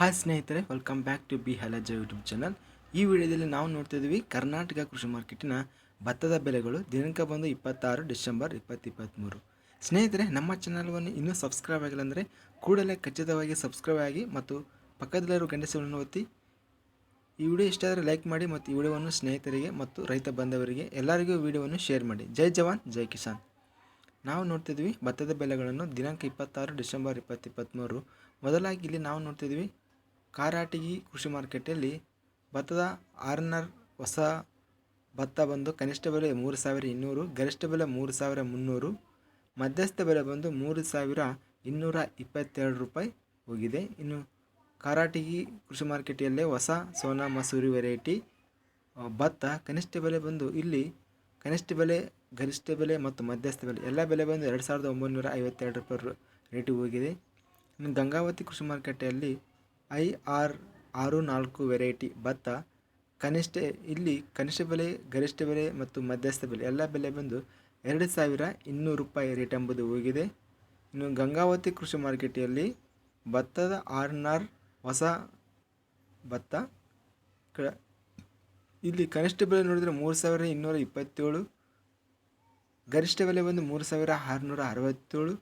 Hi ಸ್ನೇಹಿತರೆ welcome back to B ಹಲಜ YouTube channel ಈ ವಿಡಿಯೋದಲ್ಲಿ ನಾವು ನೋಡ್ತಿದ್ವಿ ಕರ್ನಾಟಕ ಕೃಷಿ ಮಾರ್ಕೆಟಿನ ಭತ್ತದ ಬೆಲೆಗಳು ದಿನಾಂಕ ಬಂದು ಇಪ್ಪತ್ತಾರು ಡಿಸೆಂಬರ್ ಇಪ್ಪತ್ತಿಪ್ಪತ್ತ್ಮೂರು ಸ್ನೇಹಿತರೆ, ನಮ್ಮ ಚಾನಲ್ವನ್ನು ಇನ್ನೂ ಸಬ್ಸ್ಕ್ರೈಬ್ ಆಗಿಲ್ಲ ಅಂದರೆ ಕೂಡಲೇ ಖಚಿತವಾಗಿ ಸಬ್ಸ್ಕ್ರೈಬ್ ಆಗಿ ಮತ್ತು ಪಕ್ಕದಲ್ಲಿರುವ ಗಂಡಸಗಳನ್ನು ಒತ್ತಿ. ಈ ವಿಡಿಯೋ ಇಷ್ಟ ಆದರೆ ಲೈಕ್ ಮಾಡಿ ಮತ್ತು ಈ ವಿಡಿಯೋವನ್ನು ಸ್ನೇಹಿತರಿಗೆ ಮತ್ತು ರೈತ ಬಂಧವರಿಗೆ ಎಲ್ಲರಿಗೂ ವಿಡಿಯೋವನ್ನು ಶೇರ್ ಮಾಡಿ. ಜೈ ಜವಾನ್, ಜೈ ಕಿಸಾನ್. ನಾವು ನೋಡ್ತಿದ್ವಿ ಭತ್ತದ ಬೆಲೆಗಳನ್ನು ದಿನಾಂಕ ಇಪ್ಪತ್ತಾರು ಡಿಸೆಂಬರ್ ಇಪ್ಪತ್ತಿಪ್ಪತ್ತ್ಮೂರು ಮೊದಲಾಗಿ ಇಲ್ಲಿ ನಾವು ನೋಡ್ತಿದ್ವಿ ಕಾರಾಟಗಿ ಕೃಷಿ ಮಾರ್ಕೆಟಲ್ಲಿ ಭತ್ತದ ಆರ್ನರ್ ಹೊಸ ಭತ್ತ ಬಂದು ಕನಿಷ್ಠ ಬೆಲೆ ಮೂರು ಸಾವಿರ ಇನ್ನೂರು, ಗರಿಷ್ಠ ಬೆಲೆ ಮೂರು ಸಾವಿರ ಮುನ್ನೂರು, ಮಧ್ಯಸ್ಥ ಬೆಲೆ ಬಂದು ಮೂರು ಸಾವಿರ ಇನ್ನೂರ ಇಪ್ಪತ್ತೆರಡು ರೂಪಾಯಿ ಹೋಗಿದೆ. ಇನ್ನು ಕಾರಾಟಗಿ ಕೃಷಿ ಮಾರುಕಟ್ಟೆಯಲ್ಲೇ ಹೊಸ ಸೋನಾ ಮಸೂರಿ ವೆರೈಟಿ ಭತ್ತ ಕನಿಷ್ಠ ಬೆಲೆ ಬಂದು ಇಲ್ಲಿ ಕನಿಷ್ಠ ಬೆಲೆ, ಗರಿಷ್ಠ ಬೆಲೆ ಮತ್ತು ಮಧ್ಯಸ್ಥ ಬೆಲೆ ಎಲ್ಲ ಬೆಲೆ ಬಂದು ಎರಡು ಸಾವಿರದ ಒಂಬೈನೂರ ಐವತ್ತೆರಡು ರೂಪಾಯಿ ರೇಟಿಗೆ ಹೋಗಿದೆ. ಇನ್ನು ಗಂಗಾವತಿ ಕೃಷಿ ಮಾರ್ಕೆಟಲ್ಲಿ ಐ ಆರ್ ಆರು ನಾಲ್ಕು ವೆರೈಟಿ ಭತ್ತ, ಕನಿಷ್ಠ ಇಲ್ಲಿ ಕನಿಷ್ಠ ಬೆಲೆ, ಗರಿಷ್ಠ ಬೆಲೆ ಮತ್ತು ಮಧ್ಯಸ್ಥ ಬೆಲೆ, ಎಲ್ಲ ಬೆಲೆ ಬಂದು ಎರಡು ಸಾವಿರ ಇನ್ನೂರು ರೂಪಾಯಿ ರೇಟ್ ಎಂಬುದು ಹೋಗಿದೆ. ಇನ್ನು ಗಂಗಾವತಿ ಕೃಷಿ ಮಾರ್ಕೆಟಲ್ಲಿ ಭತ್ತದ ಆರ್ನಾರ್ ಹೊಸ ಭತ್ತ, ಕ- ಇಲ್ಲಿ ಕನಿಷ್ಠ ಬೆಲೆ ನೋಡಿದರೆ ಮೂರು ಸಾವಿರ ಇನ್ನೂರ ಇಪ್ಪತ್ತೇಳು, ಗರಿಷ್ಠ ಬೆಲೆ ಬಂದು ಮೂರು ಸಾವಿರ ಆರುನೂರ ಅರವತ್ತೇಳು,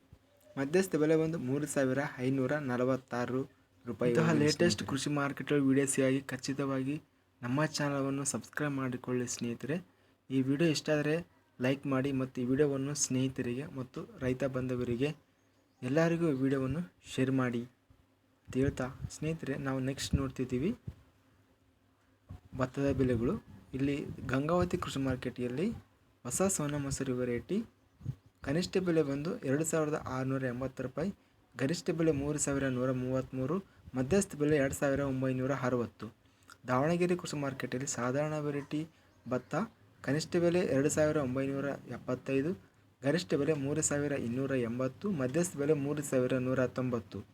ಮಧ್ಯಸ್ಥ ಬೆಲೆ ಬಂದು ಮೂರು ಸಾವಿರ ಐನೂರ ನಲವತ್ತಾರು. ರೂಪಾಯಿ ಇಂತಹ ಲೇಟೆಸ್ಟ್ ಕೃಷಿ ಮಾರ್ಕೆಟ್ ವಿಡಿಯೋಸ್ಗಾಗಿ ಖಚಿತವಾಗಿ ನಮ್ಮ ಚಾನಲನ್ನು ಸಬ್ಸ್ಕ್ರೈಬ್ ಮಾಡಿಕೊಳ್ಳಿ ಸ್ನೇಹಿತರೆ. ಈ ವಿಡಿಯೋ ಇಷ್ಟ ಆದರೆ ಲೈಕ್ ಮಾಡಿ ಮತ್ತು ಈ ವಿಡಿಯೋವನ್ನು ಸ್ನೇಹಿತರಿಗೆ ಮತ್ತು ರೈತ ಬಾಂಧವರಿಗೆ ಎಲ್ಲರಿಗೂ ವಿಡಿಯೋವನ್ನು ಶೇರ್ ಮಾಡಿ ಅಂತ ಹೇಳ್ತಾ ಸ್ನೇಹಿತರೆ ನಾವು ನೆಕ್ಸ್ಟ್ ನೋಡ್ತಿದ್ದೀವಿ. ಭತ್ತದ ಬೆಲೆಗಳು ಇಲ್ಲಿ ಗಂಗಾವತಿ ಕೃಷಿ ಮಾರ್ಕೆಟಿಯಲ್ಲಿ ಹೊಸ ಸೋನ ಮೊಸರು ವೆರೈಟಿ ಕನಿಷ್ಠ ಬೆಲೆ ಬಂದು ಎರಡು ಸಾವಿರದ ಆರುನೂರ ಎಂಬತ್ತು ರೂಪಾಯಿ. ಗರಿಷ್ಠ ಬೆಲೆ ಮೂರು ಸಾವಿರ ನೂರ ಮೂವತ್ತ್ಮೂರು. ಮಧ್ಯಸ್ಥ ಬೆಲೆ ಎರಡು ಸಾವಿರ ಒಂಬೈನೂರ ಅರವತ್ತು. ದಾವಣಗೆರೆ ಕೃಷಿ ಮಾರ್ಕೆಟಲ್ಲಿ ಸಾಧಾರಣ ವೆರೈಟಿ ಭತ್ತ, ಕನಿಷ್ಠ ಬೆಲೆ ಎರಡು ಸಾವಿರ ಒಂಬೈನೂರ ಎಪ್ಪತ್ತೈದು, ಗರಿಷ್ಠ ಬೆಲೆ ಮೂರು ಸಾವಿರ ಇನ್ನೂರ ಎಂಬತ್ತು, ಮಧ್ಯಸ್ಥ ಬೆಲೆ ಮೂರು ಸಾವಿರ ನೂರ ಹತ್ತೊಂಬತ್ತು.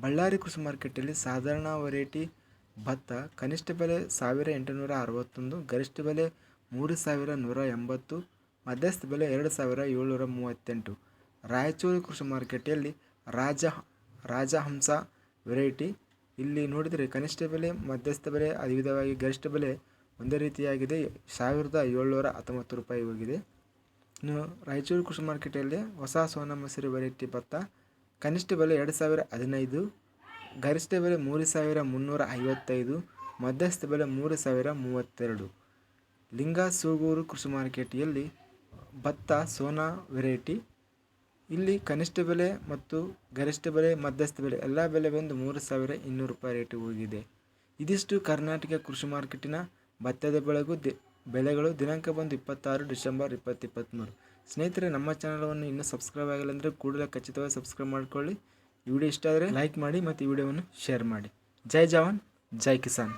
ಬಳ್ಳಾರಿ ಕೃಷಿ ಮಾರ್ಕೆಟಲ್ಲಿ ಸಾಧಾರಣ ವೆರೈಟಿ ಭತ್ತ, ಕನಿಷ್ಠ ಬೆಲೆ ಸಾವಿರ ಎಂಟುನೂರ ಅರವತ್ತೊಂದು, ಗರಿಷ್ಠ ಬೆಲೆ ಮೂರು ಸಾವಿರ ನೂರ ಎಂಬತ್ತು, ಮಧ್ಯಸ್ಥ ಬೆಲೆ ಎರಡು ಸಾವಿರ ಏಳ್ನೂರ ಮೂವತ್ತೆಂಟು. ರಾಯಚೂರು ಕೃಷಿ ಮಾರ್ಕೆಟಲ್ಲಿ ರಾಜ ರಾಜಹಂಸ ವೆರೈಟಿ ಇಲ್ಲಿ ನೋಡಿದರೆ ಕನಿಷ್ಠ ಬೆಲೆ, ಮಧ್ಯಸ್ಥ ಬೆಲೆ ಅದೇ ವಿಧವಾಗಿ ಗರಿಷ್ಠ ಬೆಲೆ ಒಂದೇ ರೀತಿಯಾಗಿದೆ. ಸಾವಿರದ ಏಳ್ನೂರ ಹತ್ತೊಂಬತ್ತು ರೂಪಾಯಿ ಹೋಗಿದೆ. ಇನ್ನು ರಾಯಚೂರು ಕೃಷಿ ಮಾರ್ಕೆಟಲ್ಲಿ ಹೊಸ ಸೋನಾ ಮೊಸರು ವೆರೈಟಿ ಭತ್ತ. ಕನಿಷ್ಠ ಬೆಲೆ ಎರಡು ಸಾವಿರ ಹದಿನೈದು, ಗರಿಷ್ಠ ಬೆಲೆ ಮೂರು ಸಾವಿರ ಮುನ್ನೂರ ಐವತ್ತೈದು, ಮಧ್ಯಸ್ಥ ಬೆಲೆ ಮೂರು ಸಾವಿರ ಮೂವತ್ತೆರಡು. ಲಿಂಗ ಸೂಗೂರು ಕೃಷಿ ಮಾರ್ಕೆಟಿಯಲ್ಲಿ ಭತ್ತ, ಸೋನಾ ವೆರೈಟಿ ಇಲ್ಲಿ ಕನಿಷ್ಠ ಬೆಲೆ ಮತ್ತು ಗರಿಷ್ಠ ಬೆಲೆ, ಮಧ್ಯಸ್ಥ ಬೆಲೆ ಎಲ್ಲ ಬೆಲೆ ಬಂದು ಮೂರು ಸಾವಿರ ಇನ್ನೂರು ರೂಪಾಯಿ ರೇಟ್ ಹೋಗಿದೆ. ಇದಿಷ್ಟು ಕರ್ನಾಟಕ ಕೃಷಿ ಮಾರ್ಕೆಟಿನ ಭತ್ತದ ಬೆಳೆಗೂ ದಿ ಬೆಲೆಗಳು ದಿನಾಂಕ ಬಂದು ಇಪ್ಪತ್ತಾರು ಡಿಸೆಂಬರ್ ಇಪ್ಪತ್ತಿಪ್ಪತ್ತ್ಮೂರು ಸ್ನೇಹಿತರೆ, ನಮ್ಮ ಚಾನಲನ್ನು ಇನ್ನೂ ಸಬ್ಸ್ಕ್ರೈಬ್ ಆಗಿಲ್ಲ ಅಂದರೆ ಕೂಡಲೇ ಖಚಿತವಾಗಿ ಸಬ್ಸ್ಕ್ರೈಬ್ ಮಾಡಿಕೊಳ್ಳಿ. ಈ ವಿಡಿಯೋ ಇಷ್ಟ ಆದರೆ ಲೈಕ್ ಮಾಡಿ ಮತ್ತು ಈ ವಿಡಿಯೋವನ್ನು ಶೇರ್ ಮಾಡಿ. ಜೈ ಜವಾನ್, ಜೈ ಕಿಸಾನ್.